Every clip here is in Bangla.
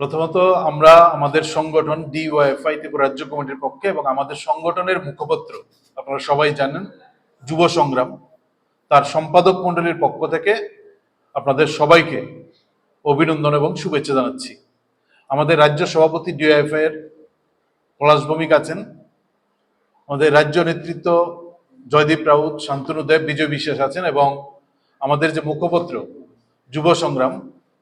প্রথমত আমরা আমাদের সংগঠন ডিওয়াইফআই ত্রিপুরা রাজ্য কমিটির পক্ষে এবং আমাদের সংগঠনের মুখপত্র, আপনারা সবাই জানেন, যুব সংগ্রাম, তার সম্পাদক মণ্ডলীর পক্ষ থেকে আপনাদের সবাইকে অভিনন্দন এবং শুভেচ্ছা জানাচ্ছি। আমাদের রাজ্য সভাপতি ডিওয়াইফআই এর পলাশ ভৌমিক আছেন। আমাদের রাজ্য নেতৃত্ব জয়দীপ রাউত, শান্তনু দেব, বিজয় বিশ্বাস আছেন এবং আমাদের যে মুখপত্র, যুব সংগ্রাম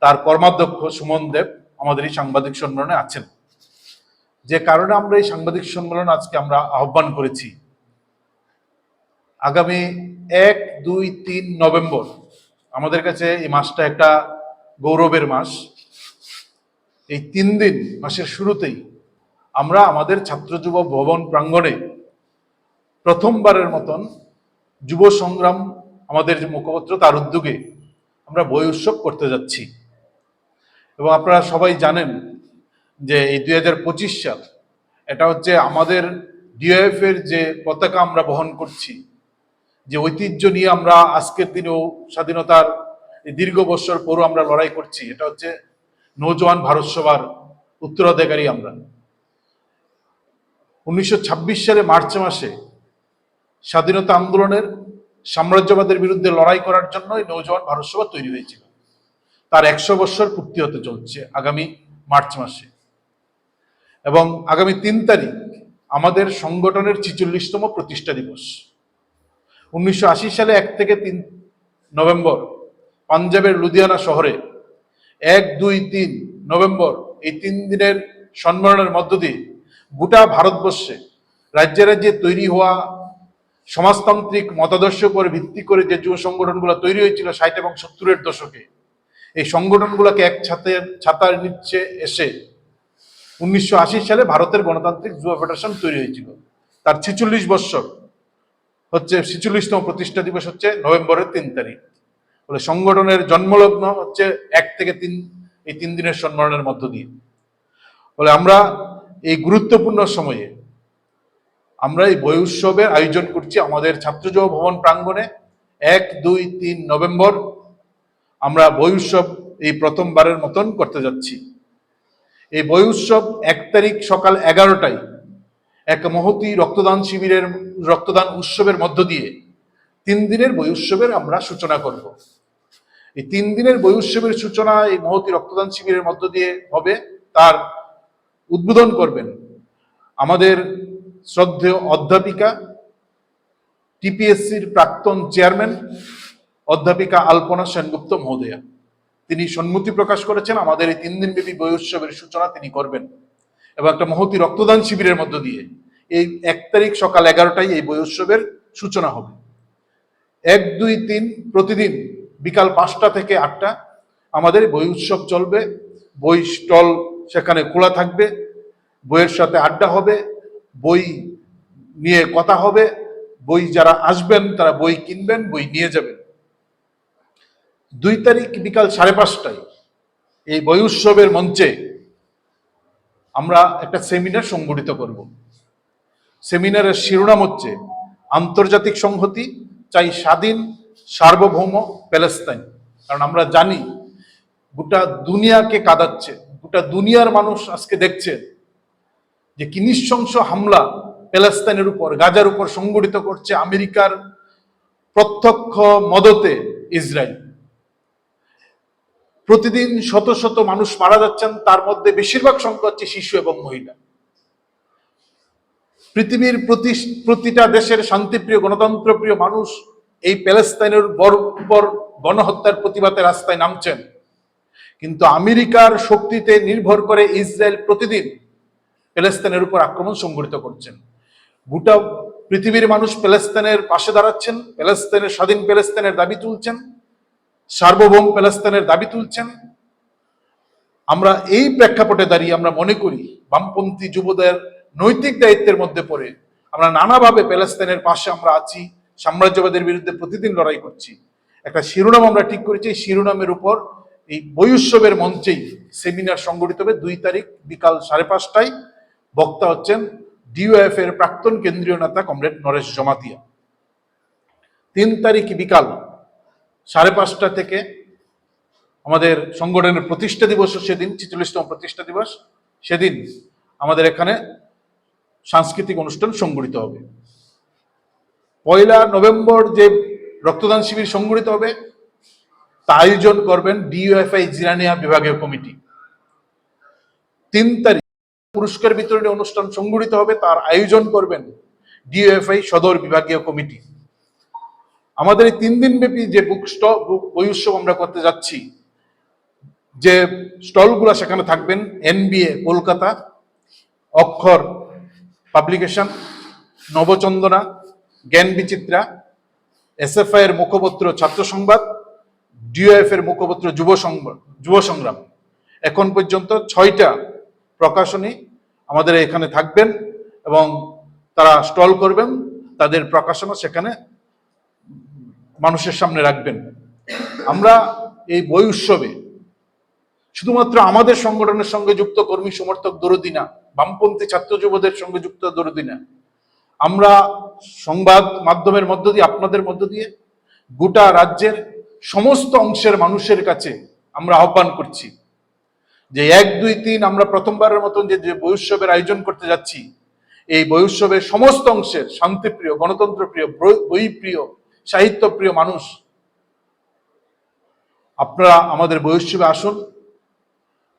তার কর্মাধ্যক্ষ সুমন দেব আমাদের এই সাংবাদিক সম্মেলনে আছেন। যে কারণে আমরা এই সাংবাদিক সম্মেলন আজকে আমরা আহ্বান করেছি। আগামী এক, দুই, তিন নভেম্বর আমাদের কাছে এই মাসটা একটা গৌরবের মাস। এই তিন দিন মাসের শুরুতেই আমরা আমাদের ছাত্র যুব ভবন প্রাঙ্গণে প্রথমবারের মতন যুব সংগ্রাম, আমাদের যে মুখপত্র, তার উদ্যোগে আমরা বই উৎসব করতে যাচ্ছি। এবং আপনারা সবাই জানেন যে এই দুই হাজার পঁচিশ সাল এটা হচ্ছে আমাদের ডিএফ এর যে পতাকা আমরা বহন করছি, যে ঐতিহ্য নিয়ে আমরা আজকের দিনেও স্বাধীনতার দীর্ঘ বছর পরও আমরা লড়াই করছি, এটা হচ্ছে নৌজওয়ান ভারত সভার উত্তরাধিকারী আমরা। উনিশশো সালে মার্চ মাসে স্বাধীনতা আন্দোলনের সাম্রাজ্যবাদের বিরুদ্ধে লড়াই করার জন্য এই নৌজওয়ান ভারত সভা তৈরি হয়েছিল। তার একশো বছর পূর্তি হতে চলছে আগামী মার্চ মাসে। এবং আগামী তিন তারিখ আমাদের সংগঠনের ছিচল্লিশতম প্রতিষ্ঠা দিবস। উনিশশো আশি সালে এক থেকে তিন নভেম্বর পাঞ্জাবের লুধিয়ানা শহরে এক, দুই, তিন নভেম্বর এই তিন দিনের সম্মেলনের মধ্য দিয়ে গোটা ভারতবর্ষে রাজ্যে রাজ্যে তৈরি হওয়া সমাজতান্ত্রিক মতাদর্শ উপর ভিত্তি করে যে যুব সংগঠনগুলো তৈরি হয়েছিল ষাট এবং সত্তরের দশকে এই সংগঠনগুলোকে এক ছাতের ছাতার নিচে এসে উনিশশো আশি সালে ভারতের গণতান্ত্রিক যুব ফেডারেশন তৈরি হয়েছিল। তার ছেচল্লিশ বৎসর হচ্ছে, ছেচল্লিশতম প্রতিষ্ঠা দিবস হচ্ছে নভেম্বরের তিন তারিখ। বলে সংগঠনের জন্মলগ্ন হচ্ছে এক থেকে তিন, এই তিন দিনের সম্মেলনের মধ্য দিয়ে। বলে আমরা এই গুরুত্বপূর্ণ সময়ে আমরা এই বই উৎসবের আয়োজন করছি আমাদের ছাত্রযুব ভবন প্রাঙ্গণে। এক, দুই, তিন নভেম্বর আমরা বই উৎসব এই প্রথমবারের মতন করতে যাচ্ছি। এই বই উৎসব এক তারিখ সকাল এগারোটায় এক মহতি রক্তদান শিবিরের, রক্তদান উৎসবের মধ্য দিয়ে তিন দিনের বই উৎসবের আমরা সূচনা করব। এই তিন দিনের বই উৎসবের সূচনা এই মহতি রক্তদান শিবিরের মধ্য দিয়ে হবে, তার উদ্বোধন করবেন আমাদের শ্রদ্ধেয় অধ্যাপিকা, টিপিএসসির প্রাক্তন চেয়ারম্যান অধ্যাপিকা আলপনা সেনগুপ্ত মহোদয়া। তিনি সম্মতি প্রকাশ করেছেন, আমাদের এই তিন দিন দিনব্যাপী বই উৎসবের সূচনা তিনি করবেন। এবং একটা মহতি রক্তদান শিবিরের মধ্য দিয়ে এই এক তারিখ সকাল এগারোটায় এই বই উৎসবের সূচনা হবে। এক, দুই, তিন প্রতিদিন বিকাল পাঁচটা থেকে আটটা আমাদের বই উৎসব চলবে। বই স্টল সেখানে খোলা থাকবে, বইয়ের সাথে আড্ডা হবে, বই নিয়ে কথা হবে, বই যারা আসবেন তারা বই কিনবেন, বই নিয়ে যাবেন। দুই তারিখ বিকাল সাড়ে পাঁচটায় এই বই উৎসবের মঞ্চে আমরা একটা সেমিনার সংগঠিত করব। সেমিনারের শিরোনাম হচ্ছে, আন্তর্জাতিক সংহতি চাই স্বাধীন, সার্বভৌম প্যালেস্তাইন। কারণ আমরা জানি, গোটা দুনিয়াকে কাঁদাচ্ছে, গোটা দুনিয়ার মানুষ আজকে দেখছে যে কি নিঃশংস হামলা প্যালেস্তাইনের উপর, গাজার উপর সংগঠিত করছে আমেরিকার প্রত্যক্ষ মদতে ইসরায়েল। প্রতিদিন শত শত মানুষ মারা যাচ্ছেন, তার মধ্যে বেশিরভাগ সংখ্যা হচ্ছে শিশু এবং মহিলা। পৃথিবীর প্রতি প্রতিটা দেশের শান্তিপ্রিয়, গণতন্ত্রপ্রিয় মানুষ এই প্যালেস্তাইনের উপর গণহত্যার প্রতিবাদে রাস্তায় নামছেন। কিন্তু আমেরিকার শক্তিতে নির্ভর করে ইসরায়েল প্রতিদিন প্যালেস্তাইনের উপর আক্রমণ সংঘটিত করছেন। গোটা পৃথিবীর মানুষ প্যালেস্তাইনের পাশে দাঁড়াচ্ছেন, প্যালেস্তাইনের স্বাধীন প্যালেস্তাইনের দাবি তুলছেন। সার্বভৌম প্যালেস্তাইনের দাবি তুলছেন। আমরা এই প্রেক্ষাপটে দাঁড়িয়ে আমরা মনে করি, বামপন্থী যুবদের নৈতিক দায়িত্বের মধ্যে পড়ে আমরা নানাভাবে প্যালেস্তাইনের পাশে আমরা আছি, সাম্রাজ্যবাদের বিরুদ্ধে প্রতিদিন লড়াই করছি। একটা শিরোনাম আমরা ঠিক করেছি, এই শিরোনামের উপর এই বই উৎসবের মঞ্চেই সেমিনার সংগঠিত হবে দুই তারিখ বিকাল সাড়ে পাঁচটায়। বক্তা হচ্ছেন ডিওএফ এর প্রাক্তন কেন্দ্রীয় নেতা কমরেড নরেশ জমাতিয়া। তিন তারিখ বিকাল সাড়ে পাঁচটা থেকে আমাদের সংগঠনের প্রতিষ্ঠা দিবস সেদিন, ছিচল্লিশতম প্রতিষ্ঠা দিবস, সেদিন আমাদের এখানে সাংস্কৃতিক অনুষ্ঠান সংগঠিত হবে। পয়লা নভেম্বর যে রক্তদান শিবির সংগঠিত হবে, তা আয়োজন করবেন ডিইউএফআই জিরানিয়া বিভাগীয় কমিটি। তিন তারিখ পুরস্কার বিতরণী অনুষ্ঠান সংগঠিত হবে, তার আয়োজন করবেন ডিইউএফআই সদর বিভাগীয় কমিটি। আমাদের এই তিন দিন ব্যাপী যে বুক স্টল বই উৎসব আমরা করতে যাচ্ছি, যে স্টলগুলো সেখানে থাকবেন এনবিএ কলকাতা, অক্ষর পাবলিকেশন নবচন্দনা, জ্ঞান বিচিত্রা এসএফআই এর মুখপত্র ছাত্র সংবাদ ডিওএফ এর মুখপত্র যুব সংবাদ যুব সংগ্রাম। এখন পর্যন্ত ছয়টা প্রকাশনী আমাদের এখানে থাকবেন এবং তারা স্টল করবেন, তাদের প্রকাশনা সেখানে মানুষের সামনে রাখবেন। আমরা এই বই উৎসবে শুধুমাত্র আমাদের সংগঠনের সঙ্গে যুক্ত কর্মী সমর্থক দরদি না, বামপন্থী ছাত্র যুবদের সঙ্গে যুক্ত দরদি না, আমরা সংবাদ মাধ্যমের মধ্য দিয়ে, আপনাদের মধ্য দিয়ে গোটা রাজ্যের সমস্ত অংশের মানুষের কাছে আমরা আহ্বান করছি যে এক, দুই, তিন আমরা প্রথমবারের মতন যে যে বই উৎসবের আয়োজন করতে যাচ্ছি, এই বই উৎসবের সমস্ত অংশের শান্তিপ্রিয়, গণতন্ত্রপ্রিয়, বই- বইপ্রিয় সাহিত্যপ্রিয় মানুষ, আপনারা আমাদের উৎসবে আসুন,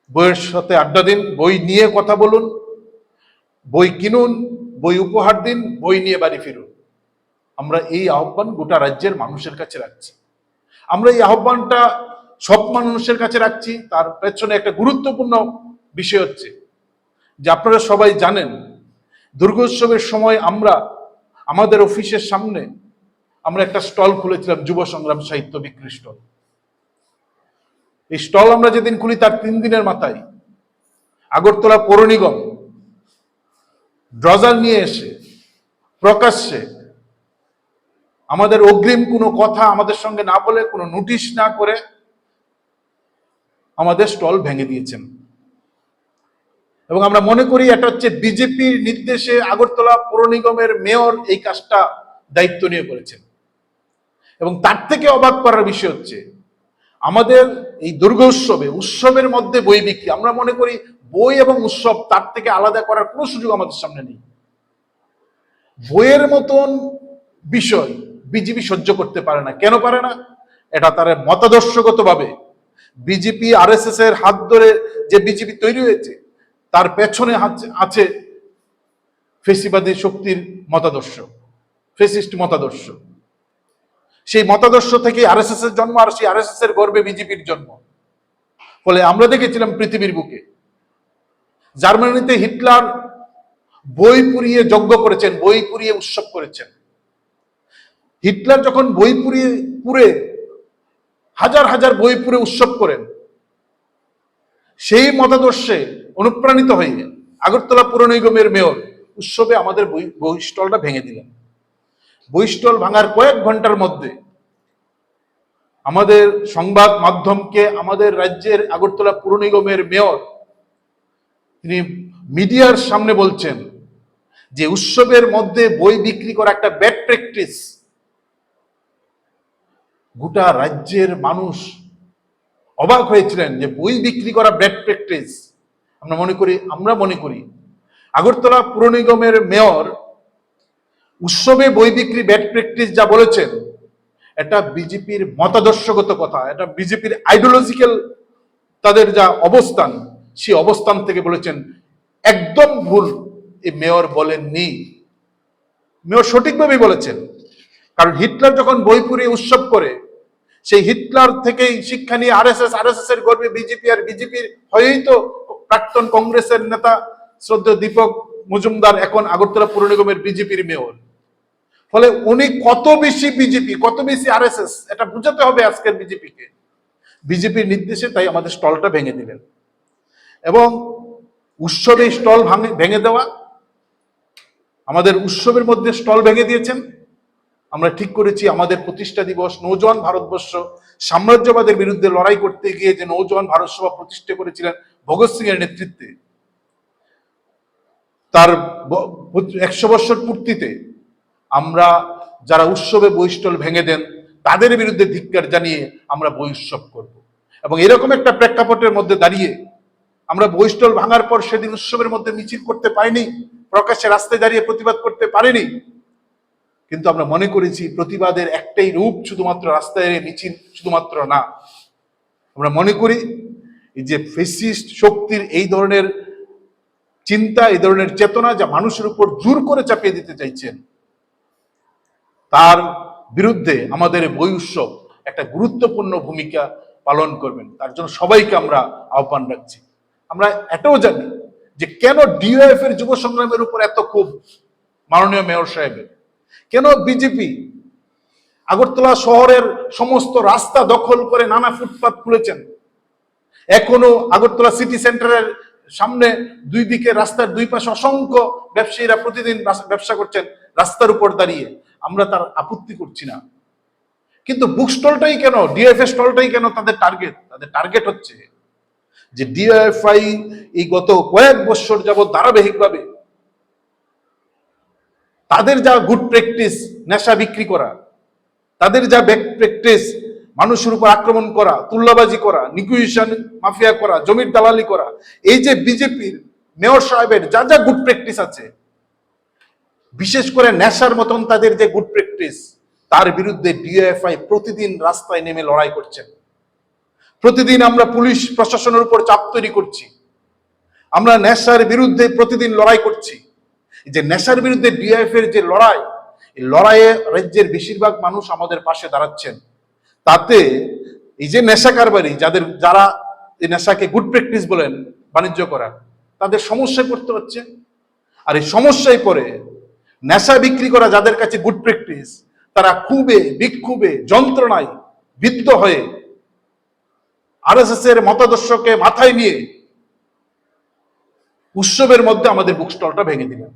বইয়ের সাথে আড্ডা দিন, বই নিয়ে কথা বলুন, বই কিনুন, বই উপহার দিন, বই নিয়ে বাড়ি ফিরুন। আমরা এই আহ্বান গোটা রাজ্যের মানুষের কাছে রাখছি। আমরা এই আহ্বানটা সব মানুষের কাছে রাখছি, তার পেছনে একটা গুরুত্বপূর্ণ বিষয় হচ্ছে যে আপনারা সবাই জানেন, দুর্গোৎসবের সময় আমরা আমাদের অফিসের সামনে আমরা একটা স্টল খুলেছিলাম যুব সংগ্রাম সাহিত্য বিক্রি এই স্টল আমরা যেদিন খুলি তার তিন দিনের মাথায়। আগরতলা পৌর নিগম ড্রজার নিয়ে এসে, প্রকাশ্যে আমাদের অগ্রিম কোনো কথা আমাদের সঙ্গে না বলে, কোনো নোটিশ না করে আমাদের স্টল ভেঙে দিয়েছেন। এবং আমরা মনে করি এটা হচ্ছে বিজেপির নির্দেশে আগরতলা পৌর নিগমের মেয়র এই কাজটা দায়িত্ব নিয়ে করেছেন। এবং তার থেকে অবাক করার বিষয় হচ্ছে, আমাদের এই দুর্গা উৎসবে, উৎসবের মধ্যে বই বিক্রি, আমরা মনে করি বই এবং উৎসব তার থেকে আলাদা করার কোনো সুযোগ আমাদের সামনে নেই। বইয়ের মতন বিষয় বিজেপি সহ্য করতে পারে না। কেন পারে না? এটা তার মতাদর্শগত ভাবে বিজেপি আর এস এর হাত ধরে যে বিজেপি তৈরি হয়েছে, তার পেছনে আছে ফেসিবাদী শক্তির মতাদর্শ, ফেসিস্ট মতাদর্শ। সেই মতাদর্শ থেকে আরএসএস এর জন্ম আর সেই আরএসএস এর গর্বে বিজেপির জন্ম। ফলে আমরা দেখেছিলাম পৃথিবীর বুকে। জার্মানিতে হিটলার বই পুড়িয়ে যজ্ঞ করেছেন, বই পুড়িয়ে উৎসব করেছেন। হিটলার যখন বই পুড়িয়ে, পুড়ে হাজার হাজার বই পুড়ে উৎসব করেন, সেই মতাদর্শে অনুপ্রাণিত হয়ে আগরতলা পুর নিগমের মেয়র উৎসবে আমাদের বই বই স্টলটা ভেঙে দিলেন। বই স্টল ভাঙার কয়েক ঘণ্টার মধ্যে আমাদের সংবাদ মাধ্যমকে, আমাদের রাজ্যের আগরতলা পুর নিগমের মেয়র তিনি মিডিয়ার সামনে বলছেন যে উৎসবের মধ্যে বই বিক্রি করা একটা ব্যাড প্র্যাকটিস গোটা রাজ্যের মানুষ অবাক হয়েছিলেন যে বই বিক্রি করা ব্যাড প্র্যাকটিস আমরা মনে করি, আমরা মনে করি, আগরতলা পুর নিগমের মেয়র উৎসবে বই বিক্রি ব্যাড প্র্যাকটিস যা বলেছেন, এটা বিজেপির মতাদর্শগত কথা, এটা বিজেপির আইডিওলজিক্যাল তাদের যা অবস্থান, সেই অবস্থান থেকে বলেছেন, একদম ভুল, এই মেয়র বলেননি। মেয়র সঠিকভাবেই বলেছেন, কারণ হিটলার যখন বই পুড়িয়ে উৎসব করে, সেই হিটলার থেকেই শিক্ষা নিয়ে আরএসএস আরএসএস এর গর্বে বিজেপি আর বিজেপির হয়েই তো প্রাক্তন কংগ্রেসের নেতা শ্রদ্ধেয় দীপক মজুমদার, এখন আগরতলা পুর নিগমের বিজেপির মেয়র। ফলে উনি কত বেশি বিজেপি, কত বেশি আরএসএস এটা বুঝাতে হবে আজকের বিজেপিকে। বিজেপির নির্দেশে তাই আমাদের স্টলটা ভেঙে দিলেন। এবং উৎসবে স্টল ভাঙে, ভেঙে দেওয়া, আমাদের উৎসবের মধ্যে স্টল ভেঙে দিয়েছেন। আমরা ঠিক করেছি আমাদের প্রতিষ্ঠা দিবস, নৌজওয়ান ভারতবর্ষ, সাম্রাজ্যবাদের বিরুদ্ধে লড়াই করতে গিয়ে যে নৌজওয়ান ভারত সভা প্রতিষ্ঠা করেছিলেন ভগৎ সিং এর নেতৃত্বে, তার একশো বৎসর পূর্তিতে আমরা যারা উৎসবে স্টল ভেঙে দেন, তাদের বিরুদ্ধে ধিক্কার জানিয়ে আমরা উৎসব করব। এবং এরকম একটা প্রেক্ষাপটের মধ্যে দাঁড়িয়ে আমরা বৈষ্টল ভাঙার পর সেদিন উৎসবের মধ্যে মিছিল করতে পারিনি, প্রকাশ্যে রাস্তায় দাঁড়িয়ে প্রতিবাদ করতে পারিনি। কিন্তু আমরা মনে করেছি প্রতিবাদের একটাই রূপ শুধুমাত্র রাস্তায় মিছিল শুধুমাত্র না। আমরা মনে করি যে ফেসিস্ট শক্তির এই ধরনের চিন্তা, এই ধরনের চেতনা যা মানুষের উপর জোর করে চাপিয়ে দিতে চাইছেন তার বিরুদ্ধে আমাদের বই উৎসব একটা গুরুত্বপূর্ণ ভূমিকা পালন করবেন। তার জন্য সবাইকে আমরা আহ্বান রাখছি। আমরা এটাও জানি যে কেন ডিওএফ এর যুব সংগ্রামের উপর এত খুব মাননীয় মেয়র সাহেবের? কেন বিজেপি আগরতলা শহরের সমস্ত রাস্তা দখল করে নানা ফুটপাত খুলেছেন? এখনও আগরতলা সিটি সেন্টারের সামনে দুই দিকে রাস্তার দুই পাশে অসংখ্য ব্যবসায়ীরা প্রতিদিন ব্যবসা করছেন, রাস্তার উপর দাঁড়িয়ে। আমরা তার আপত্তি করছি না। কিন্তু বুক স্টলটাই কেন ডিএফএ স্টলটাই কেন তাদের টার্গেট তাদের টার্গেট হচ্ছে যে ডিএফআই এই গত কয়েক বছর যাবৎ ধারাবাহিকভাবে তাদের যা গুড প্র্যাকটিস নেশা বিক্রি করা, তাদের যা ব্যাক প্র্যাকটিস মানুষের উপর আক্রমণ করা তুল্লাবাজি করা নিকুইশন মাফিয়া করা, জমির দালালি করা, এই যে বিজেপির মেয়র সাহেবের যা যা গুড প্র্যাকটিস আছে বিশেষ করে নেশার মতন তাদের যে গুড প্র্যাকটিস তার বিরুদ্ধে ডিএফআই প্রতিদিন রাস্তায় নেমে লড়াই করছেন। প্রতিদিন আমরা পুলিশ প্রশাসনের উপর চাপ তৈরি করছি। আমরা নেশার বিরুদ্ধে প্রতিদিন লড়াই করছি। যে নেশার বিরুদ্ধে ডিএফ এর যে লড়াই, এই লড়াইয়ে রাজ্যের বেশিরভাগ মানুষ আমাদের পাশে দাঁড়াচ্ছেন। তাতে এই যে নেশা কারবারি, যাদের, যারা এই নেশাকে গুড প্র্যাকটিস বলেন, বাণিজ্য করা তাদের সমস্যায় পড়তে হচ্ছে। আর এই সমস্যায় পড়ে নেশা বিক্রি করা যাদের কাছে গুড প্র্যাকটিস তারা খুবে, বিক্ষোভে, যন্ত্রণায় বিদ্ধ হয়ে আরএসএস এর মতাদর্শকে মাথায় নিয়ে উৎসবের মধ্যে আমাদের বুক স্টলটা ভেঙে দিলেন।